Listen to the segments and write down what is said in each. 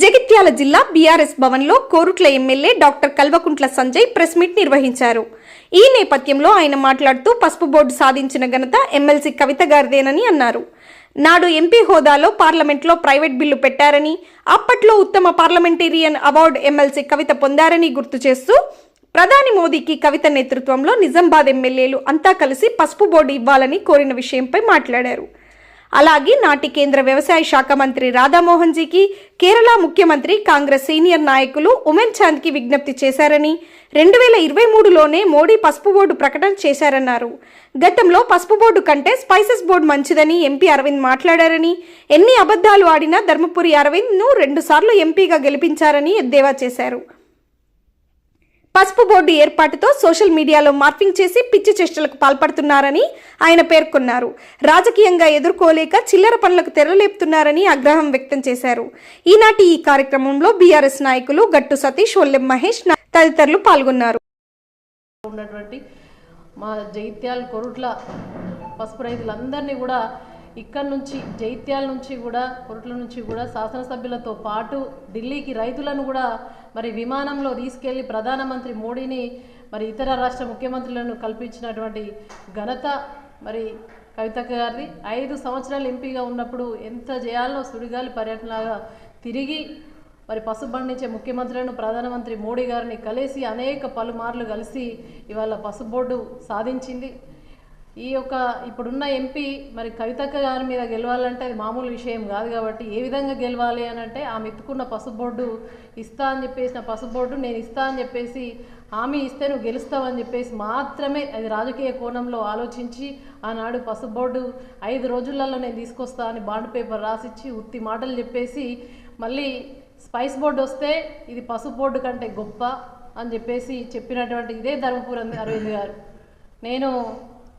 జగిత్యాల జిల్లా బీఆర్ఎస్ భవన్లో Korutla MLA doctor Kalvakuntla Sanjay press meet నిర్వహించారు. ఈ నేపథ్యంలో ఆయన మాట్లాడుతూ పసుపు బోర్డు సాధించిన ఘనత ఎమ్మెల్సీ కవిత గారిదేనని అన్నారు. నాడు ఎంపీ హోదాలో పార్లమెంట్లో ప్రైవేట్ బిల్లు పెట్టారని అప్పట్లో ఉత్తమ పార్లమెంటేరియన్ అవార్డు ఎమ్మెల్సీ కవిత పొందారని గుర్తు చేస్తూ ప్రధాని మోదీకి కవిత నేతృత్వంలో నిజామాబాద్ ఎమ్మెల్యేలు అంతా కలిసి పసుపు బోర్డు ఇవ్వాలని కోరిన విషయంపై మాట్లాడారు. అలాగే నాటి కేంద్ర వ్యవసాయ శాఖ మంత్రి రాధామోహన్ జీకి కేరళ ముఖ్యమంత్రి కాంగ్రెస్ సీనియర్ నాయకులు ఉమెన్ చాంద్కి విజ్ఞప్తి చేశారని రెండు వేల ఇరవై మూడులోనే మోడీ పసుపు బోర్డు ప్రకటన చేశారన్నారు. గతంలో పసుపు బోర్డు కంటే స్పైసెస్ బోర్డు మంచిదని ఎంపీ అరవింద్ మాట్లాడారని ఎన్ని అబద్ధాలు ఆడినా ధర్మపురి అరవింద్ను రెండుసార్లు ఎంపీగా గెలిపించారని ఎద్దేవా చేశారు. పసుపు బోర్డు ఏర్పాటుతో సోషల్ మీడియాలో మార్పింగ్ చేసి పిచ్చి చేష్టలకు పాల్పడుతున్నారని ఆయన పేర్కొన్నారు. రాజకీయంగా ఎదుర్కోలేక చిల్లర పనులకు తెరలేపుతున్నారని ఆగ్రహం వ్యక్తం చేశారు. ఈనాటి ఈ కార్యక్రమంలో బీఆర్ఎస్ నాయకులు గట్టు సతీష్ ఒల్లెం మహేష్ తదితరులు పాల్గొన్నారు. ఉన్నటువంటి మా జైత్యాల కొరుట్ల పసుపు రైతులందరినీ కూడా ఇక్కడ నుంచి జైత్యాల నుంచి కూడా కొరుట్ల నుంచి కూడా శాసనసభ్యులతో పాటు ఢిల్లీకి రైతులను కూడా మరి విమానంలో తీసుకెళ్ళి ప్రధానమంత్రి మోడీని మరి ఇతర రాష్ట్ర ముఖ్యమంత్రులను కల్పించినటువంటి ఘనత మరి కవిత గారిది. ఐదు సంవత్సరాలు ఎంపీగా ఉన్నప్పుడు ఎంత చేయాలో సుడిగాలి పర్యటనలాగా తిరిగి మరి పసుపు పండించే ముఖ్యమంత్రులను ప్రధానమంత్రి మోడీ గారిని కలిసి అనేక పలుమార్లు కలిసి ఇవాళ పసుపు బోర్డు సాధించింది. ఈ యొక్క ఇప్పుడున్న ఎంపీ మరి కవితక్క గారి మీద గెలవాలంటే అది మామూలు విషయం కాదు కాబట్టి ఏ విధంగా గెలవాలి అని అంటే ఆమె ఎత్తుకున్న పసుపుబోర్డు ఇస్తా అని చెప్పేసిన పసుపుబోర్డు నేను ఇస్తా అని చెప్పేసి హామీ ఇస్తే నువ్వు గెలుస్తావని చెప్పేసి మాత్రమే అది రాజకీయ కోణంలో ఆలోచించి ఆనాడు పసుపుబోర్డు ఐదు రోజులలో నేను తీసుకొస్తా అని బాండ్ పేపర్ రాసిచ్చి ఉత్తి మాటలు చెప్పేసి మళ్ళీ స్పైస్ బోర్డు వస్తే ఇది పసుపు బోర్డు కంటే గొప్ప అని చెప్పేసి చెప్పినటువంటి ఇదే ధర్మపురం అరవింద్ గారు. నేను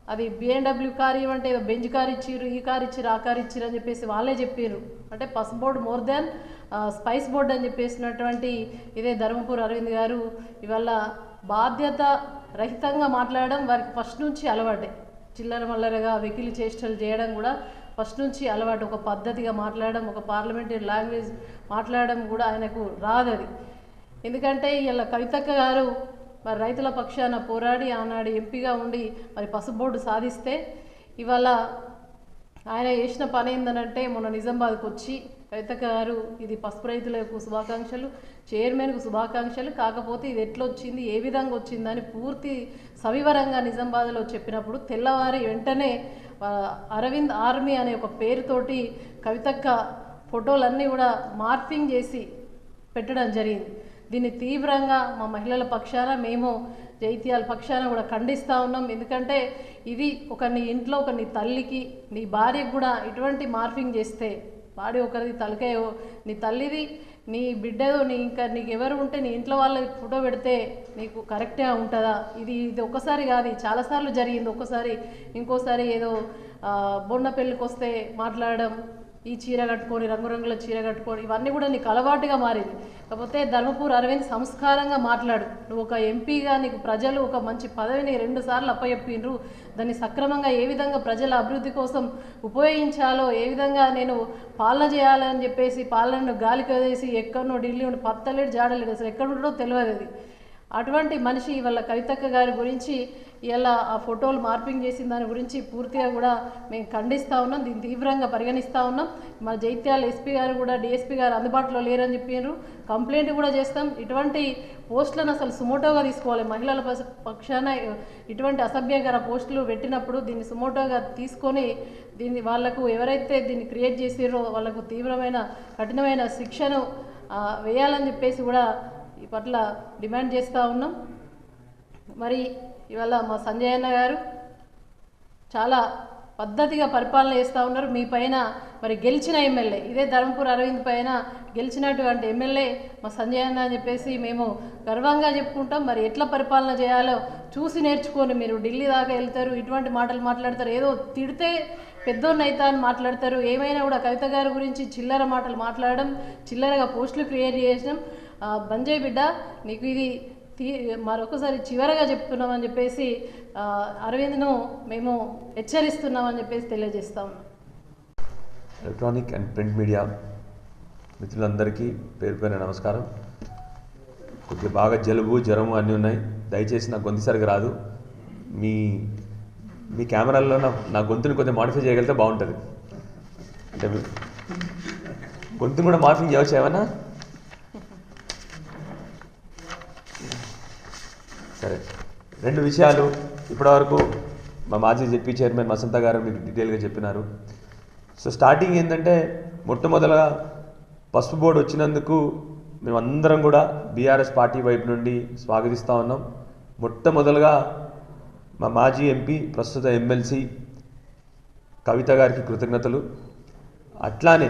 అది బిఎండబ్ల్యూ కార్ ఇవ్వంటే ఏదో బెంజ్ కార్ ఇచ్చిర్రు ఈ కార్ ఇచ్చిర్రు ఆ కార్ ఇచ్చిర్రు అని చెప్పేసి వాళ్ళే చెప్పారు అంటే పస్ board more than spice board అని చెప్పేసినటువంటి ఇదే ధర్మపూర్ అరవింద్ గారు ఇవాళ బాధ్యత రహితంగా మాట్లాడడం వారికి ఫస్ట్ నుంచి అలవాటే. చిల్లర మల్లరగా వెకిలి చేష్టలు చేయడం కూడా ఫస్ట్ నుంచి అలవాటు. ఒక పద్ధతిగా మాట్లాడడం ఒక పార్లమెంటరీ లాంగ్వేజ్ మాట్లాడడం కూడా ఆయనకు రాదు అది ఎందుకంటే ఇలా కవితక్క గారు మరి రైతుల పక్షాన పోరాడి ఆనాడు ఎంపీగా ఉండి మరి పసుపు బోర్డు సాధిస్తే ఇవాళ ఆయన చేసిన పని ఏందనంటే మొన్న నిజామాబాద్కి వచ్చి కవిత గారు ఇది పసుపు రైతులకు శుభాకాంక్షలు చైర్మన్కు శుభాకాంక్షలు. కాకపోతే ఇది ఎట్లా వచ్చింది ఏ విధంగా వచ్చిందని పూర్తి సవివరంగా నిజామాబాద్లో చెప్పినప్పుడు తెల్లవారి వెంటనే అరవింద్ ఆర్మీ అనే ఒక పేరుతోటి కవితక్క ఫోటోలన్నీ కూడా మార్పింగ్ చేసి పెట్టడం జరిగింది. దీన్ని తీవ్రంగా మా మహిళల పక్షాన మేము జైత్యాల పక్షాన కూడా ఖండిస్తూ ఉన్నాం. ఎందుకంటే ఇది ఒక నీ ఇంట్లో ఒక నీ తల్లికి నీ భార్యకు కూడా ఇటువంటి మార్ఫింగ్ చేస్తే వాడి ఒకరిది తలకాయో నీ తల్లిది నీ బిడ్డదో నీ ఇంకా నీకు ఎవరు ఉంటే నీ ఇంట్లో వాళ్ళది ఫోటో పెడితే నీకు కరెక్ట్గా ఉంటుందా? ఇది ఇది ఒక్కసారి కాదు చాలాసార్లు జరిగింది. ఒక్కసారి ఇంకోసారి ఏదో బొండ పెళ్ళికి వస్తే మాట్లాడడం ఈ చీర కట్టుకొని రంగురంగుల చీర కట్టుకొని ఇవన్నీ కూడా నీకు అలవాటుగా మారింది. కాకపోతే ధర్మపూర్ అరవింద్ సంస్కారంగా మాట్లాడు. నువ్వు ఒక ఎంపీగా నీకు ప్రజలు ఒక మంచి పదవిని రెండు సార్లు అప్పచెప్పిండ్రు. దాన్ని సక్రమంగా ఏ విధంగా ప్రజల అభివృద్ధి కోసం ఉపయోగించాలో ఏ విధంగా నేను పాలన చేయాలని చెప్పేసి పాలనను గాలికి వదిలేసి ఎక్కడనో ఢిల్లీ ఉండి పత్తలేడు జాడలేడు అసలు ఎక్కడ ఉండడో తెలియదు అది. అటువంటి మనిషి ఇవాళ కవితక్క గారి గురించి ఇలా ఆ ఫోటోలు మార్పింగ్ చేసిన దాని గురించి పూర్తిగా కూడా మేము ఖండిస్తూ ఉన్నాం దీన్ని తీవ్రంగా పరిగణిస్తూ ఉన్నాం. మన జైత్యాల ఎస్పీ గారు కూడా డిఎస్పీ గారు అందుబాటులో లేరని చెప్పారు కంప్లైంట్ కూడా చేస్తాం. ఇటువంటి పోస్టులను అసలు సుమోటోగా తీసుకోవాలి. మహిళల పక్షాన ఇటువంటి అసభ్యకర పోస్టులు పెట్టినప్పుడు దీన్ని సుమోటోగా తీసుకొని దీన్ని వాళ్ళకు ఎవరైతే దీన్ని క్రియేట్ చేసారో వాళ్ళకు తీవ్రమైన కఠినమైన శిక్షను వేయాలని చెప్పేసి కూడా ఈ పట్ల డిమాండ్ చేస్తూ ఉన్నాం. మరి ఇవాళ మా సంజయ్ అన్న గారు చాలా పద్ధతిగా పరిపాలన చేస్తూ ఉన్నారు. మీ పైన మరి గెలిచిన ఎమ్మెల్యే ఇదే ధర్మపూర్ అరవింద్ పైన గెలిచినటువంటి ఎమ్మెల్యే మా సంజయ్ అన్న అని చెప్పేసి మేము గర్వంగా చెప్పుకుంటాం. మరి ఎట్లా పరిపాలన చేయాలో చూసి నేర్చుకొని మీరు ఢిల్లీ దాకా వెళ్తారు ఇటువంటి మాటలు మాట్లాడతారు. ఏదో తిడితే పెద్దోన్నైతా అని మాట్లాడతారు. ఏమైనా కూడా కవిత గారి గురించి చిల్లర మాటలు మాట్లాడడం చిల్లరగా పోస్టులు క్రియేట్ చేసినాం. బంజయ్ బిడ్డ నీకు ఇది తీ మరొకసారి చివరగా చెప్తున్నామని చెప్పేసి అరవింద్ను మేము హెచ్చరిస్తున్నామని చెప్పేసి తెలియజేస్తా ఉన్నాం. And print media media. మిత్రులందరికీ పేరు పేరు నమస్కారం. కొద్దిగా బాగా జలుబు జ్వరము అన్నీ ఉన్నాయి. దయచేసి నా గొంతు సరిగా రాదు. మీ మీ కెమెరాల్లో నా నా గొంతుని కొద్దిగా మాడిఫై చేయగలిగితే బాగుంటుంది. అంటే గొంతుని కూడా మాడిఫై చేయవచ్చు ఏమన్నా సరే రెండు విషయాలు ఇప్పటివరకు మా మాజీ జెడ్పీ చైర్మన్ వసంత గారు మీకు డీటెయిల్గా చెప్పినారు. సో స్టార్టింగ్ ఏంటంటే మొట్టమొదలగా పసుపు బోర్డు వచ్చినందుకు మేమందరం కూడా బీఆర్ఎస్ పార్టీ వైపు నుండి స్వాగతిస్తూ ఉన్నాం. మొట్టమొదలుగా మా మాజీ ఎంపీ ప్రస్తుత ఎమ్మెల్సీ కవిత గారికి కృతజ్ఞతలు. అట్లానే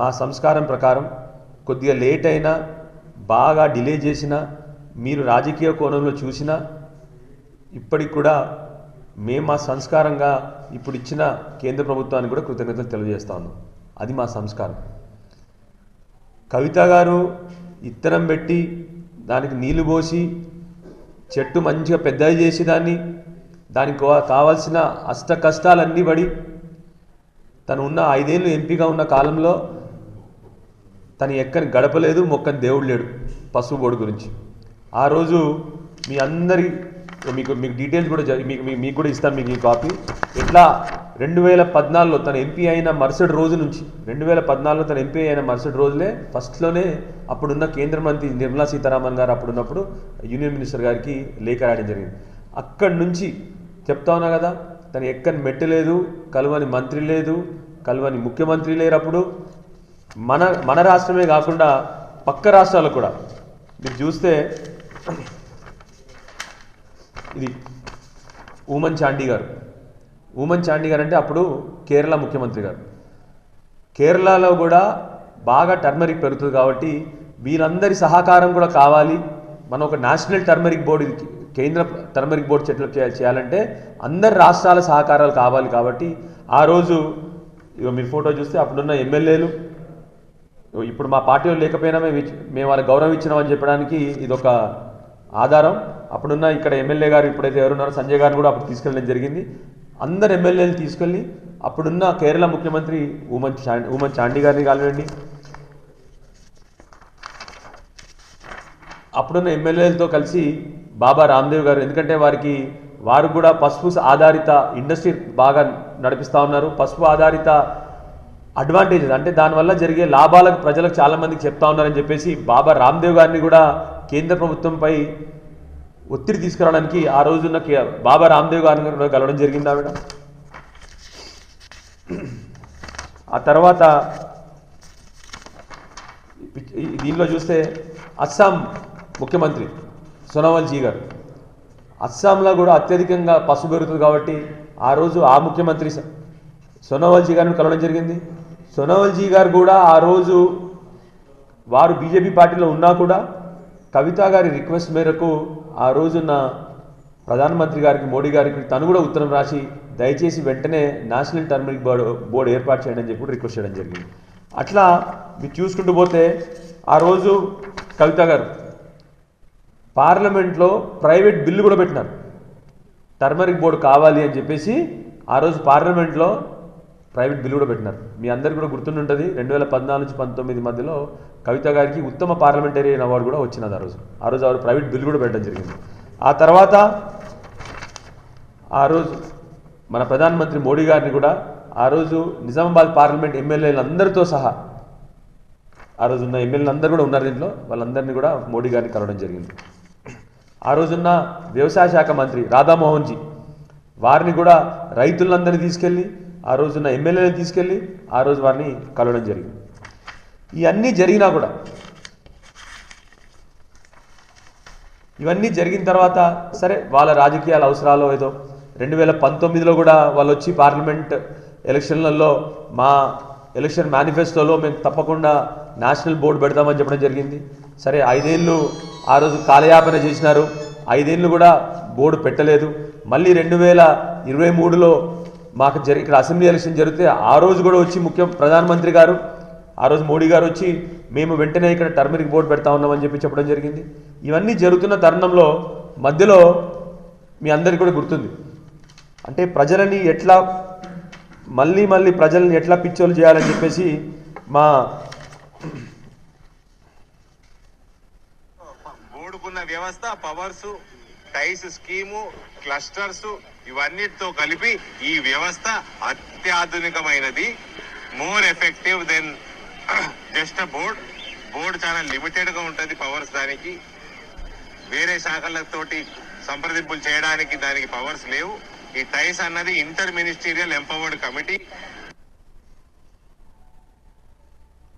మా సంస్కారం ప్రకారం కొద్దిగా లేట్ అయినా బాగా డిలే చేసినా మీరు రాజకీయ కోణంలో చూసినా ఇప్పటికి కూడా మేము మా సంస్కారంగా ఇప్పుడు ఇచ్చిన కేంద్ర ప్రభుత్వానికి కూడా కృతజ్ఞతలు తెలియజేస్తా ఉన్నాం. అది మా సంస్కారం. కవిత గారు ఇత్తనం పెట్టి దానికి నీళ్ళు పోసి చెట్టు మంచిగా పెద్దది చేసి దాన్ని దానికి కావాల్సిన అష్ట కష్టాలన్నీ పడి తను ఉన్న ఐదేళ్ళు ఎంపీగా ఉన్న కాలంలో తను ఎక్కని గడపలేదు మొక్కని దేవుడు లేడు పశువు బోడు గురించి. ఆ రోజు మీ అందరి మీకు మీకు డీటెయిల్స్ కూడా మీకు మీకు- కూడా ఇస్తాను మీకు ఈ కాపీ ఇట్లా రెండు వేల పద్నాలుగులో తన ఎంపీ అయిన మరుసటి రోజు నుంచి రెండు వేల పద్నాలుగులో తన ఎంపీ అయిన మరుసటి రోజులే ఫస్ట్లోనే అప్పుడున్న కేంద్ర మంత్రి నిర్మలా సీతారామన్ గారు అప్పుడున్నప్పుడు యూనియన్ మినిస్టర్ గారికి లేఖ రాయడం జరిగింది. అక్కడి నుంచి చెప్తా ఉన్నా కదా తను ఎక్కని మెట్టు లేదు కలువని మంత్రి లేదు కలువని ముఖ్యమంత్రి లేరు అప్పుడు. మన మన రాష్ట్రమే కాకుండా పక్క రాష్ట్రాలు కూడా. మీరు చూస్తే ఇది ఊమన్ చాండీ గారు. ఊమన్ చాండీ గారు అంటే అప్పుడు కేరళ ముఖ్యమంత్రి గారు. కేరళలో కూడా బాగా టర్మరిక్ పెరుగుతుంది కాబట్టి వీళ్ళందరి సహకారం కూడా కావాలి. మనం ఒక నేషనల్ టర్మరిక్ బోర్డు కేంద్ర టర్మరిక్ బోర్డు చెట్లు చేయాలంటే అందరి రాష్ట్రాల సహకారాలు కావాలి కాబట్టి ఆ రోజు ఇక మీరు ఫోటో చూస్తే అప్పుడున్న ఎమ్మెల్యేలు ఇప్పుడు మా పార్టీలో లేకపోయినా మేము మేము వాళ్ళకి గౌరవం ఇచ్చినామని చెప్పడానికి ఇది ఒక ఆధారం. అప్పుడున్న ఇక్కడ ఎమ్మెల్యే గారు ఇప్పుడైతే ఎవరున్నారో సంజయ్ గారిని కూడా అప్పుడు తీసుకెళ్ళడం జరిగింది. అందరు ఎమ్మెల్యేలు తీసుకెళ్ళి అప్పుడున్న కేరళ ముఖ్యమంత్రి ఉమన్ చా ఉమన్ చాండీ గారిని కానివ్వండి అప్పుడున్న ఎమ్మెల్యేలతో కలిసి బాబా రామ్దేవ్ గారు ఎందుకంటే వారికి వారు కూడా పసుపు ఆధారిత ఇండస్ట్రీ బాగా నడిపిస్తూ ఉన్నారు. పసుపు ఆధారిత అడ్వాంటేజెస్ అంటే దానివల్ల జరిగే లాభాలకు ప్రజలకు చాలామందికి చెప్తా ఉన్నారని చెప్పేసి బాబా రామ్దేవ్ గారిని కూడా కేంద్ర ప్రభుత్వంపై ఒత్తిడి తీసుకురావడానికి ఆ రోజున్న బాబా రామ్దేవ్ గారిని కలవడం జరిగింది ఆవిడ. ఆ తర్వాత దీనిలో చూస్తే అస్సాం ముఖ్యమంత్రి సోనోవాల్ జీ గారు. అస్సాంలో కూడా అత్యధికంగా పసుపు పెరుగుతుంది కాబట్టి ఆ రోజు ఆ ముఖ్యమంత్రి స- సోనోవాల్ జీ గారిని కలవడం జరిగింది. సోనోవాల్ జీ గారు కూడా ఆ రోజు వారు బీజేపీ పార్టీలో ఉన్నా కూడా కవిత గారి రిక్వెస్ట్ మేరకు ఆ రోజున్న ప్రధానమంత్రి గారికి మోడీ గారికి తను కూడా ఉత్తరం రాసి దయచేసి వెంటనే నేషనల్ టర్మరిక్ బోర్డు బోర్డు ఏర్పాటు చేయండి అని చెప్పి రిక్వెస్ట్ చేయడం జరిగింది. అట్లా మీరు చూసుకుంటూ పోతే ఆ రోజు కవిత గారు పార్లమెంట్లో ప్రైవేట్ బిల్లు కూడా పెట్టినారు. టర్మరిక్ బోర్డు కావాలి అని చెప్పేసి ఆ రోజు పార్లమెంట్లో ప్రైవేట్ బిల్లు కూడా పెట్టినారు. మీ అందరికీ కూడా గుర్తుంటుంది రెండు వేల పద్నాలుగు నుంచి పంతొమ్మిది మధ్యలో కవిత గారికి ఉత్తమ పార్లమెంటేరియన్ అవార్డు కూడా వచ్చినది ఆ రోజు. ఆ రోజు ఆవిడ ప్రైవేట్ బిల్లు కూడా పెట్టడం జరిగింది. ఆ తర్వాత ఆ రోజు మన ప్రధానమంత్రి మోడీ గారిని కూడా ఆ రోజు నిజామాబాద్ పార్లమెంట్ ఎమ్మెల్యేలందరితో సహా ఆ రోజు ఉన్న ఎమ్మెల్యేలందరూ కూడా ఉన్నారు దీంట్లో. వాళ్ళందరినీ కూడా మోడీ గారిని కలవడం జరిగింది. ఆ రోజున్న వ్యవసాయ శాఖ మంత్రి రాధామోహన్ జీ వారిని కూడా రైతులందరినీ తీసుకెళ్ళి ఆ రోజున్న ఎమ్మెల్యేని తీసుకెళ్ళి ఆ రోజు వారిని కలవడం జరిగింది. ఇవన్నీ జరిగినా కూడా ఇవన్నీ జరిగిన తర్వాత సరే వాళ్ళ రాజకీయాల అవసరాలు ఏదో రెండు వేల పంతొమ్మిదిలో కూడా వాళ్ళు వచ్చి పార్లమెంట్ ఎలక్షన్లలో మా ఎలక్షన్ మేనిఫెస్టోలో మేము తప్పకుండా నేషనల్ బోర్డు పెడతామని చెప్పడం జరిగింది. సరే ఐదేళ్ళు ఆ రోజు కాలయాపన చేసినారు. ఐదేళ్ళు కూడా బోర్డు పెట్టలేదు. మళ్ళీ రెండు వేల ఇరవై మూడులో మాకు జరి ఇక్కడ అసెంబ్లీ ఎలక్షన్ జరిగితే ఆ రోజు కూడా వచ్చి ముఖ్య ప్రధానమంత్రి గారు ఆ రోజు మోడీ గారు వచ్చి మేము వెంటనే ఇక్కడ టర్మరిక్ బోర్డు పెడతా ఉన్నామని చెప్పి చెప్పడం జరిగింది. ఇవన్నీ జరుగుతున్న తరుణంలో మధ్యలో మీ అందరికీ కూడా గుర్తుంది. అంటే ప్రజలని ఎట్లా మళ్ళీ మళ్ళీ ప్రజల్ని ఎట్లా పిచ్చోలు చేయాలని చెప్పేసి మా బోర్డుకున్న వ్యవస్థ పవర్స్ టైస్ స్కీము క్లస్టర్స్ ఇవన్నిటితో కలిపి ఈ వ్యవస్థ అత్యాధునికమైనది. More effective than just board board చాలా లిమిటెడ్గా ఉంటది పవర్స్ దానికి. వేరే శాఖలతోటి సంప్రదింపులు చేయడానికి దానికి పవర్స్ లేవు. ఈ టైస్ అన్నది ఇంటర్ మినిస్టీరియల్ ఎంపవర్డ్ కమిటీ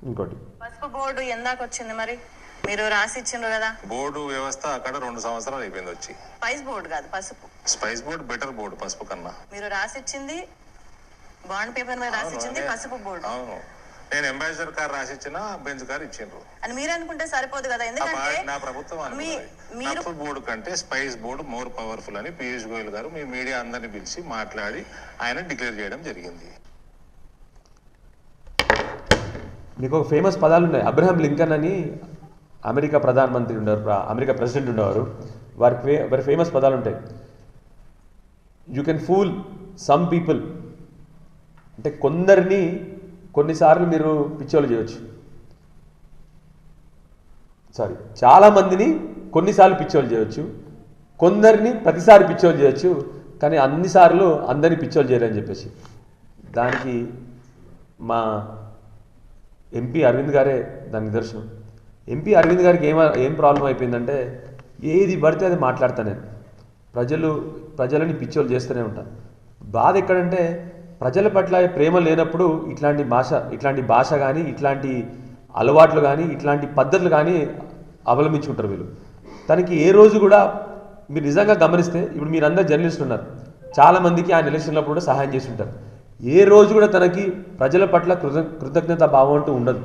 ఇంకోటి. పసుపు బోర్డు ఎందాక వచ్చింది మరి? మీరు రాసి ఇచ్చిండ్రు కదా? బోర్డు వ్యవస్థ అక్కడ రెండు సంవత్సరాలు అయిపోయింది వచ్చి. స్పైస్ బోర్డు కాదు పసుపు. స్పైస్ బోర్డు బెటర్ బోర్డు పసుపు కన్నా. మీరు రాసి ఇచ్చింది బాండ్ పేపర్ మీద రాసి అవును, ఇచ్చింది నేను- పసుపు బోర్డు అవును. నేను అంబాసిడర్ కార్ రాసిచ్చిన బెంచ్ కార్ ఇచ్చిండ్రు. అని మీరు అనుకుంటే సరిపోదు కదా. ఎందుకంటే నా ప్రభుత్వం పసుపు బోర్డు కంటే స్పైస్ బోర్డు మోర్ పవర్ఫుల్ అని పీయూష్ గోయల్ గారు మీ మీడియా అందరిని పిలిచి మాట్లాడి ఆయన డిక్లేర్ చేయడం జరిగింది. మీకు ఒక ఫేమస్ పదాలు ఉన్నాయి అబ్రహం లింకన్ అని అమెరికా ప్రధానమంత్రి ఉండేవారు అమెరికా ప్రెసిడెంట్ ఉండేవారు. వారి ఫే వారి ఫేమస్ పదాలు ఉంటాయి. You can fool some people అంటే కొందరిని కొన్నిసార్లు మీరు పిచ్చోళ్ళు చేయొచ్చు. సారీ చాలా మందిని కొన్నిసార్లు పిచ్చోళ్ళు చేయొచ్చు. కొందరిని ప్రతిసారి పిచ్చోళ్ళు చేయొచ్చు. కానీ అన్నిసార్లు అందరినీ పిచ్చోళ్ళు చేయరని చెప్పేసి. దానికి మా ఎంపీ అరవింద్ గారే దాని నిదర్శనం. ఎంపీ అరవింద్ గారికి ఏమ ఏం ప్రాబ్లం అయిపోయిందంటే ఏది పడితే అది మాట్లాడతానే నేను. ప్రజలు ప్రజలని పిచ్చోళ్ళు చేస్తూనే ఉంటాను బాధ ఎక్కడంటే ప్రజల పట్ల ప్రేమ లేనప్పుడు ఇట్లాంటి భాష ఇట్లాంటి భాష కానీ ఇట్లాంటి అలవాట్లు కానీ ఇట్లాంటి పద్ధతులు కానీ అవలంబించుకుంటారు వీళ్ళు. తనకి ఏ రోజు కూడా మీరు నిజంగా గమనిస్తే ఇప్పుడు మీరందరూ జర్నలిస్టులు ఉన్నారు. చాలామందికి ఆయన ఎలక్షన్లప్పుడు కూడా సహాయం చేసి ఉంటారు. ఏ రోజు కూడా తనకి ప్రజల పట్ల కృత కృతజ్ఞత భావం అంటూ ఉండదు.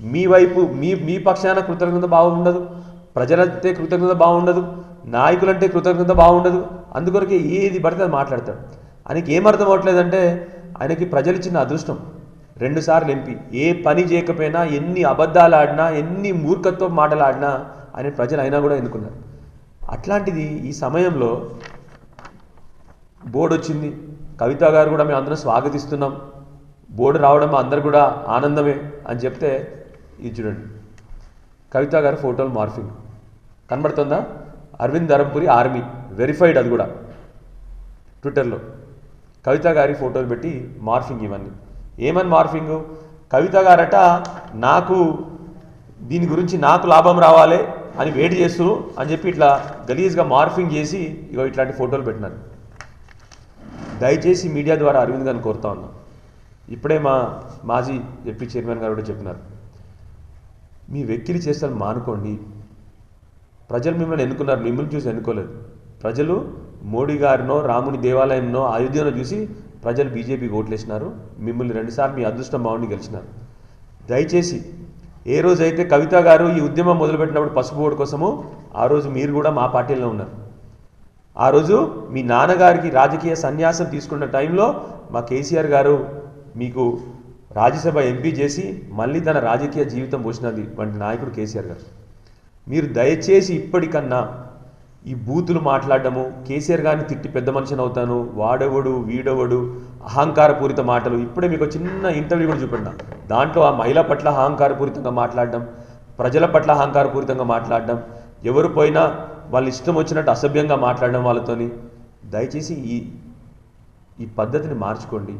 మీ వైపు మీ మీ పక్షాన కృతజ్ఞత బాగుండదు ప్రజలంటే కృతజ్ఞత బాగుండదు నాయకులంటే కృతజ్ఞత బాగుండదు అందుకొరకే ఏది పడితే అది మాట్లాడతాడు. ఆయనకి ఏమర్థం అవ్వట్లేదంటే ఆయనకి ప్రజలు ఇచ్చిన అదృష్టం రెండుసార్లు ఎంపీ. ఏ పని చేయకపోయినా ఎన్ని అబద్ధాలు ఆడినా ఎన్ని మూర్ఖత్వ మాటలు ఆడినా ఆయన ప్రజలు అయినా కూడా ఎన్నుకున్నారు. అట్లాంటిది ఈ సమయంలో బోర్డు వచ్చింది. కవిత గారు కూడా మేము అందరం స్వాగతిస్తున్నాం. బోర్డు రావడం అందరు కూడా ఆనందమే అని చెప్తే ఇది చూడండి. కవిత గారి ఫోటోలు మార్ఫింగ్. కనబడుతుందా? అరవింద్ ధరంపురి ఆర్మీ. వెరిఫైడ్ అది కూడా. ట్విట్టర్లో కవిత గారి ఫోటోలు పెట్టి మార్ఫింగ్ ఇవన్నీ. ఏమని మార్ఫింగ్? కవిత గారట నాకు దీని గురించి నాకు లాభం రావాలి అని వెయిట్ చేస్తూ అని చెప్పి ఇట్లా గలీజ్గా మార్ఫింగ్ చేసి ఇగో ఇట్లాంటి ఫోటోలు పెట్టినారు. దయచేసి మీడియా ద్వారా అరవింద్ గారిని కోరుతా ఉన్నాం. ఇప్పుడే మా మాజీ ఎంపీ చైర్మన్ గారు కూడా చెప్పినారు. మీ వెక్కిరి చేష్టలు మానుకోండి. ప్రజలు మిమ్మల్ని ఎన్నుకున్నారు మిమ్మల్ని చూసి ఎన్నుకోలేదు. ప్రజలు మోడీ గారినో రాముని దేవాలయంనో అయోధ్యనో చూసి ప్రజలు బీజేపీకి ఓట్లేసినారు. మిమ్మల్ని రెండుసార్లు మీ అదృష్టం బాగుండి గెలిచినారు. దయచేసి ఏ రోజైతే కవిత గారు ఈ ఉద్యమం మొదలుపెట్టినప్పుడు పసుపు ఓటు కోసము ఆ రోజు మీరు కూడా మా పార్టీలో ఉన్నారు. ఆ రోజు మీ నాన్నగారికి రాజకీయ సన్యాసం తీసుకున్న టైంలో మా కేసీఆర్ గారు మీకు రాజ్యసభ ఎంపీ చేసి మళ్ళీ తన రాజకీయ జీవితం పోసినది వంటి నాయకుడు కేసీఆర్ గారు. మీరు దయచేసి ఇప్పటికన్నా ఈ బూతులు మాట్లాడడము కేసీఆర్ గారిని తిట్టి పెద్ద మనిషిని అవుతాను వాడెవడు వీడెవడు అహంకారపూరిత మాటలు ఇప్పుడే మీకు చిన్న ఇంటర్వ్యూ కూడా చూపెట్టిన దాంట్లో ఆ మహిళ పట్ల అహంకారపూరితంగా మాట్లాడడం ప్రజల పట్ల అహంకారపూరితంగా మాట్లాడడం ఎవరు పోయినా వాళ్ళ ఇష్టం వచ్చినట్టు అసభ్యంగా మాట్లాడడం వాళ్ళతోని దయచేసి ఈ ఈ పద్ధతిని మార్చుకోండి.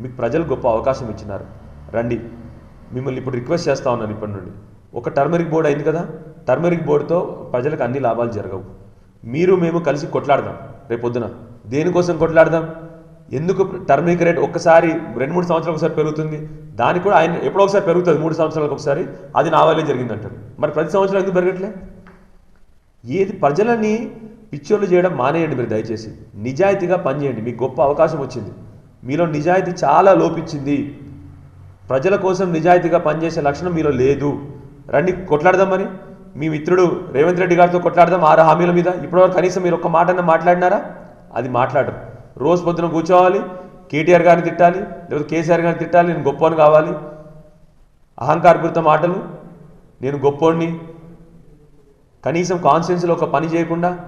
మీకు ప్రజలు గొప్ప అవకాశం ఇచ్చినారు. రండి. మిమ్మల్ని ఇప్పుడు రిక్వెస్ట్ చేస్తా ఉన్నాను ఇప్పటి నుండి. ఒక టర్మరిక్ బోర్డు అయింది కదా టర్మరిక్ బోర్డుతో ప్రజలకు అన్ని లాభాలు జరగవు. మీరు మేము కలిసి కొట్లాడదాం. రేపొద్దున. దేనికోసం కొట్లాడదాం? ఎందుకు టర్మరిక్ రేట్ ఒక్కసారి రెండు మూడు సంవత్సరాలకు ఒకసారి పెరుగుతుంది? దానికి కూడా ఆయన ఎప్పుడో ఒకసారి పెరుగుతుంది మూడు సంవత్సరాలకు ఒకసారి. అది నా వల్లే జరిగింది అంటారు మరి ప్రతి సంవత్సరం ఎందుకు పెరగట్లే? ఏది ప్రజలని పిచ్చోళ్ళు చేయడం మానేయండి మీరు దయచేసి. నిజాయితీగా పనిచేయండి. మీకు గొప్ప అవకాశం వచ్చింది. మీలో నిజాయితీ చాలా లోపించింది. ప్రజల కోసం నిజాయితీగా పనిచేసే లక్షణం మీలో లేదు. రండి కొట్లాడదామని మీ మిత్రుడు రేవంత్ రెడ్డి గారితో కొట్లాడదాం ఆరు హామీల మీద. ఇప్పటివరకు కనీసం మీరు ఒక్క మాటన్నా మాట్లాడినారా? అది మాట్లాడరు. రోజు పొద్దున కూర్చోవాలి కేటీఆర్ గారిని తిట్టాలి లేకపోతే కేసీఆర్ గారిని తిట్టాలి నేను గొప్పని కావాలి. అహంకారపూరిత మాటలు నేను గొప్పోడిని కనీసం కాన్స్టిట్యున్సీలో ఒక పని చేయకుండా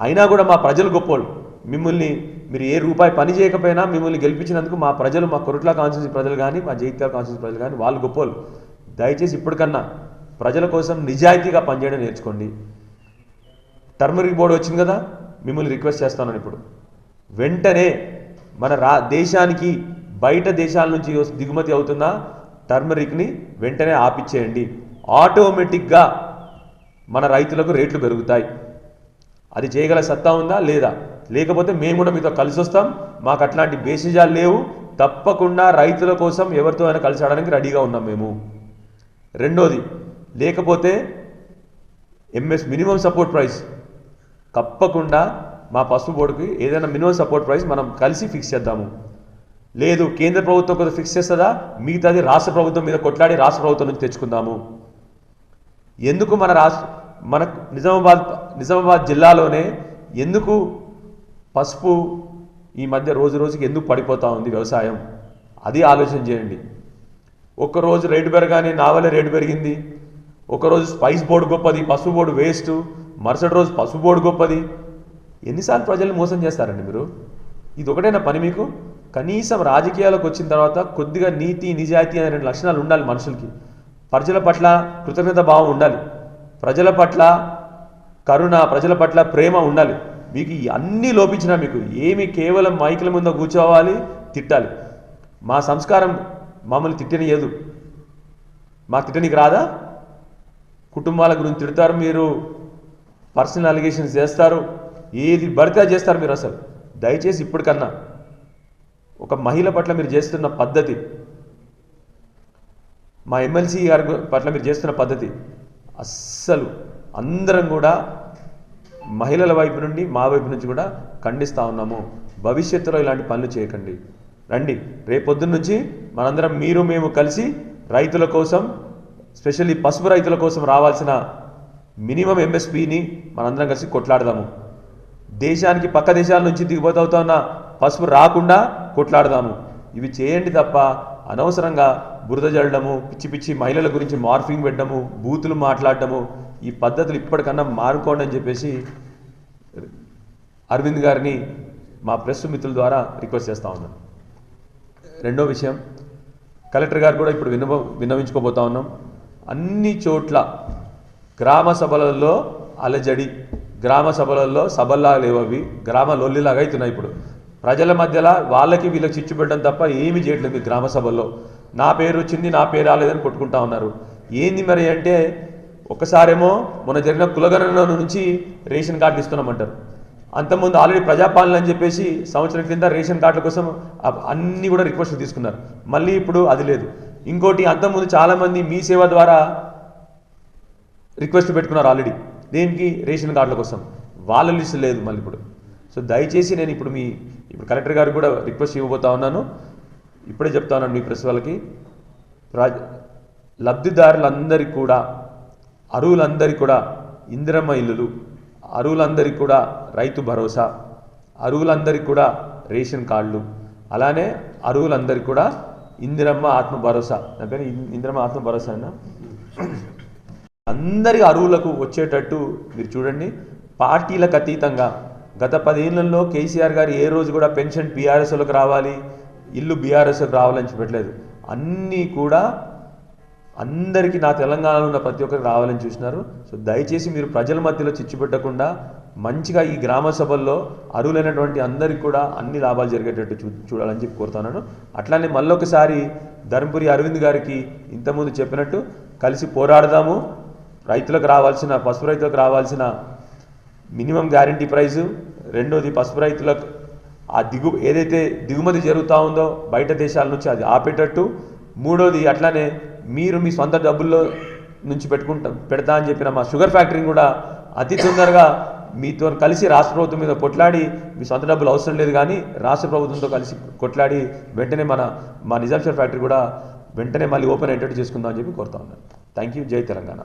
అయినా కూడా మా ప్రజలు గొప్పోళ్ళు మిమ్మల్ని మీరు ఏ రూపాయి పని చేయకపోయినా మిమ్మల్ని గెలిపించినందుకు మా ప్రజలు మా కొరట్ల కాన్స్టిట్యూన్సీ ప్రజలు కానీ మా జైత్యాల కాన్స్టిట్యూన్సీ ప్రజలు కానీ వాళ్ళు గొప్పలు దయచేసి ఇప్పటికన్నా ప్రజల కోసం నిజాయితీగా పనిచేయడం నేర్చుకోండి. టర్మరిక్ బోర్డు వచ్చింది కదా మిమ్మల్ని రిక్వెస్ట్ చేస్తున్నాను ఇప్పుడు. వెంటనే మన రా దేశానికి బయట దేశాల నుంచి దిగుమతి అవుతున్న టర్మరిక్ని వెంటనే ఆపిచ్చేయండి. ఆటోమేటిక్గా మన రైతులకు రేట్లు పెరుగుతాయి. అది చేయగల సత్తా ఉందా? లేదా? లేకపోతే మేము కూడా మీతో కలిసి వస్తాం? మాకు అట్లాంటి బేసిజాలు లేవు. తప్పకుండా రైతుల కోసం ఎవరితో అయినా కలిసి ఆడడానికి రెడీగా ఉన్నాం మేము. రెండోది లేకపోతే ఎంఎస్ మినిమం సపోర్ట్ ప్రైస్. తప్పకుండా మా పసుపు బోర్డుకి ఏదైనా మినిమం సపోర్ట్ ప్రైస్ మనం కలిసి ఫిక్స్ చేద్దాము. లేదు కేంద్ర ప్రభుత్వం కొంత ఫిక్స్ చేస్తుందా? మిగతాది రాష్ట్ర ప్రభుత్వం మీద కొట్లాడి రాష్ట్ర ప్రభుత్వం నుంచి తెచ్చుకుందాము. ఎందుకు మన రాష్ట్ర మనకు నిజామాబాద్ నిజామాబాద్ జిల్లాలోనే ఎందుకు పసుపు ఈ మధ్య రోజు రోజుకి ఎందుకు పడిపోతూ ఉంది వ్యవసాయం? అది ఆలోచన చేయండి. ఒక్కరోజు రేటు పెరగానే నా వల్ల రేటు పెరిగింది. ఒకరోజు స్పైస్ బోర్డు గొప్పది పసుపు బోర్డు వేస్ట్. మరుసటి రోజు పసుపు బోర్డు గొప్పది. ఎన్నిసార్లు ప్రజల్ని మోసం చేస్తారండి మీరు? ఇది ఒకటైనా పని మీకు? కనీసం రాజకీయాలకు వచ్చిన తర్వాత కొద్దిగా నీతి నిజాయితీ అనే రెండు లక్షణాలు ఉండాలి మనుషులకి. ప్రజల పట్ల కృతజ్ఞత భావం ఉండాలి. ప్రజల పట్ల కరుణ ప్రజల పట్ల ప్రేమ ఉండాలి. మీకు అన్నీ లోపించినా మీకు ఏమి కేవలం మైకుల ముందు కూర్చోవాలి తిట్టాలి. మా సంస్కారం మమ్మల్ని తిట్టనియదు. మా తిట్టనికి రాదా? కుటుంబాల గురించి తిడతారు మీరు పర్సనల్ అలిగేషన్స్ చేస్తారు. ఏది పడితే చేస్తారు మీరు అసలు. దయచేసి ఇప్పటికన్నా ఒక మహిళ పట్ల మీరు చేస్తున్న పద్ధతి మా ఎమ్మెల్సీ గారి పట్ల మీరు చేస్తున్న పద్ధతి అస్సలు అందరం కూడా మహిళల వైపు నుండి మా వైపు నుంచి కూడా ఖండిస్తూ ఉన్నాము. భవిష్యత్తులో ఇలాంటి పనులు చేయకండి. రండి. రేపొద్దున్న నుంచి మనందరం మీరు మేము కలిసి రైతుల కోసం స్పెషల్లీ పసుపు రైతుల కోసం రావాల్సిన మినిమం ఎంఎస్పిని మనందరం కలిసి కొట్లాడదాము. దేశానికి పక్క దేశాల నుంచి దిగుబడి అవుతున్న పసుపు రాకుండా కొట్లాడదాము. ఇవి చేయండి తప్ప అనవసరంగా బురద జల్లడము పిచ్చి పిచ్చి మహిళల గురించి మార్ఫింగ్ పెట్టడము బూతులు మాట్లాడటము ఈ పద్ధతులు ఇప్పటికన్నా మారుకోండి అని చెప్పేసి అరవింద్ గారిని మా ప్రెస్ మిత్రుల ద్వారా రిక్వెస్ట్ చేస్తూ ఉన్నాను రెండో విషయం కలెక్టర్ గారు కూడా ఇప్పుడు విన్నవ విన్నవించుకోబోతా ఉన్నాం. అన్ని చోట్ల గ్రామ సభలలో అలజడి గ్రామ సభలలో సభల్లా లేవవి గ్రామ లొల్లిలాగా అవుతున్నాయి ఇప్పుడు. ప్రజల మధ్యలో వాళ్ళకి వీళ్ళకి చిచ్చు పెట్టడం తప్ప ఏమీ చేయట్లేదు గ్రామ సభల్లో. నా పేరు వచ్చింది నా పేరు రాలేదని కొట్టుకుంటా ఉన్నారు. ఏంది మరి అంటే ఒకసారేమో మొన్న జరిగిన కులగణన నుంచి రేషన్ కార్డులు ఇస్తున్నామంటారు అంతకుముందు ఆల్రెడీ ప్రజాపాలన అని చెప్పేసి సంవత్సరం కింద రేషన్ కార్డుల కోసం అన్నీ కూడా రిక్వెస్ట్లు తీసుకున్నారు. మళ్ళీ ఇప్పుడు అది లేదు. ఇంకోటి అంతకుముందు చాలామంది మీ సేవ ద్వారా రిక్వెస్ట్ పెట్టుకున్నారు ఆల్రెడీ. దేనికి? రేషన్ కార్డుల కోసం. వాళ్ళ లిస్ట్ లేదు మళ్ళీ ఇప్పుడు. సో దయచేసి నేను ఇప్పుడు మీ ఇప్పుడు కలెక్టర్ గారికి కూడా రిక్వెస్ట్ ఇవ్వబోతా ఉన్నాను. ఇప్పుడే చెప్తాను మీ ప్రెస్ వాళ్ళకి. రాజ లబ్ధిదారులందరికీ కూడా అరువులందరికీ కూడా ఇందిరమ్మ ఇల్లులు అరువులందరికీ కూడా రైతు భరోసా అరువులందరికీ కూడా రేషన్ కార్డులు అలానే అరువులందరికీ కూడా ఇందిరమ్మ ఆత్మ భరోసా. నా పేరు ఇందిరమ్మ ఆత్మ భరోసా అన్న? అందరి అరువులకు వచ్చేటట్టు మీరు చూడండి. పార్టీలకు అతీతంగా గత పదేళ్ళలో కేసీఆర్ గారు ఏ రోజు కూడా పెన్షన్ బీఆర్ఎస్లకు రావాలి ఇల్లు బీఆర్ఎస్కి రావాలని చూపెట్టలేదు అన్నీ కూడా అందరికీ నా తెలంగాణలో ఉన్న ప్రతి ఒక్కరికి రావాలని చూసినారు. సో దయచేసి మీరు ప్రజల మధ్యలో చిచ్చు పెట్టకుండా మంచిగా ఈ గ్రామ సభల్లో అరువులైనటువంటి అందరికి కూడా అన్ని లాభాలు జరిగేటట్టు చూ చూడాలని చెప్పి కోరుతున్నాను. అట్లానే మళ్ళొకసారి ధర్మపురి అరవింద్ గారికి ఇంతకుముందు చెప్పినట్టు కలిసి పోరాడదాము. రైతులకు రావాల్సిన పసుపు రైతులకు రావాల్సిన మినిమం గ్యారంటీ ప్రైజు రెండోది పసుపు రైతులకు ఆ దిగు ఏదైతే దిగుమతి జరుగుతూ ఉందో బయట దేశాల నుంచి అది ఆపేటట్టు మూడోది అట్లానే మీరు మీ సొంత డబ్బుల్లో నుంచి పెట్టుకుంటా పెడతా అని చెప్పిన మా షుగర్ ఫ్యాక్టరీని కూడా అతి తొందరగా మీతో కలిసి రాష్ట్ర ప్రభుత్వం మీద కొట్లాడి మీ సొంత డబ్బులు అవసరం లేదు కానీ రాష్ట్ర ప్రభుత్వంతో కలిసి కొట్లాడి వెంటనే మన మా నిజాం షుగర్ ఫ్యాక్టరీ కూడా వెంటనే మళ్ళీ ఓపెన్ అయ్యేటట్టు చేసుకుందాం అని చెప్పి కోరుతా ఉన్నాను. థ్యాంక్ యూ జై తెలంగాణ.